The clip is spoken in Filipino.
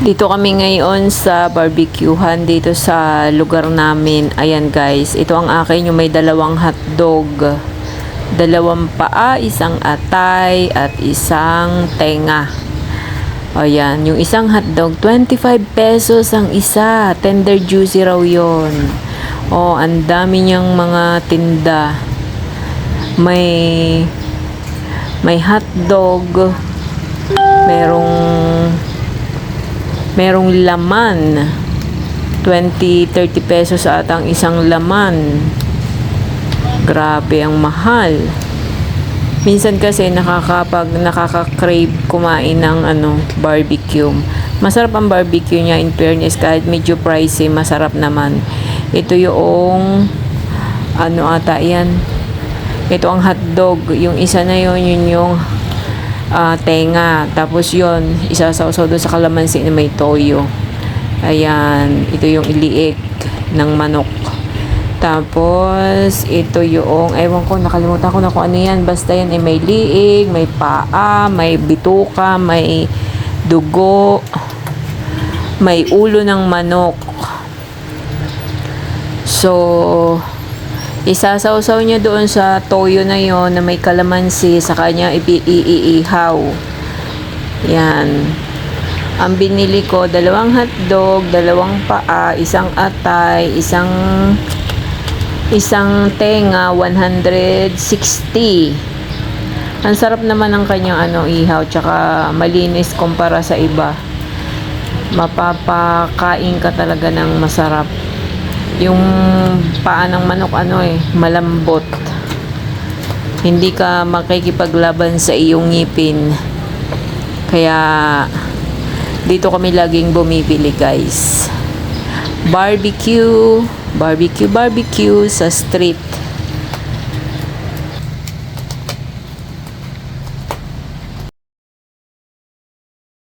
Dito kami ngayon sa barbecuehan dito sa lugar namin. Ayan guys, ito ang akin yung may dalawang hotdog. Dalawang paa, isang atay at isang tenga. Ayan, yung isang hotdog, 25 pesos ang isa. Tender juicy raw yon. Oh, ang dami niyang mga tinda. May may hotdog, merong merong laman. 20-30 pesos ata ang isang laman. Grabe ang mahal. Minsan kasi nakakapag nakaka-crave kumain ng ano barbecue. Masarap ang barbecue niya in fairness kahit medyo pricey masarap naman. Ito yung ano ata yan? Ito ang hotdog. Yung isa na yun yun yung ah, tenga. Tapos yon isasawsaw doon sa kalamansi na may toyo. Ayan, ito yung iliik ng manok. Tapos, ito yung, ewan ko, nakalimutan ko na kung ano yan. Basta yan, eh, may liig, may paa, may bituka, may dugo, may ulo ng manok. So, isasawsaw niya doon sa toyo na yon na may kalamansi sa kanya iiihaw. Yan. Ang binili ko, dalawang hotdog, dalawang paa, isang atay, isang isang tenga, 160. Ang sarap naman ng kanyang ano, ihaw, tsaka malinis kumpara sa iba. Mapapakain ka talaga ng masarap yung paa ng manok ano eh, malambot. Hindi ka makikipaglaban sa iyong ngipin. Kaya dito kami laging bumibili guys. Barbecue, barbecue, barbecue sa street.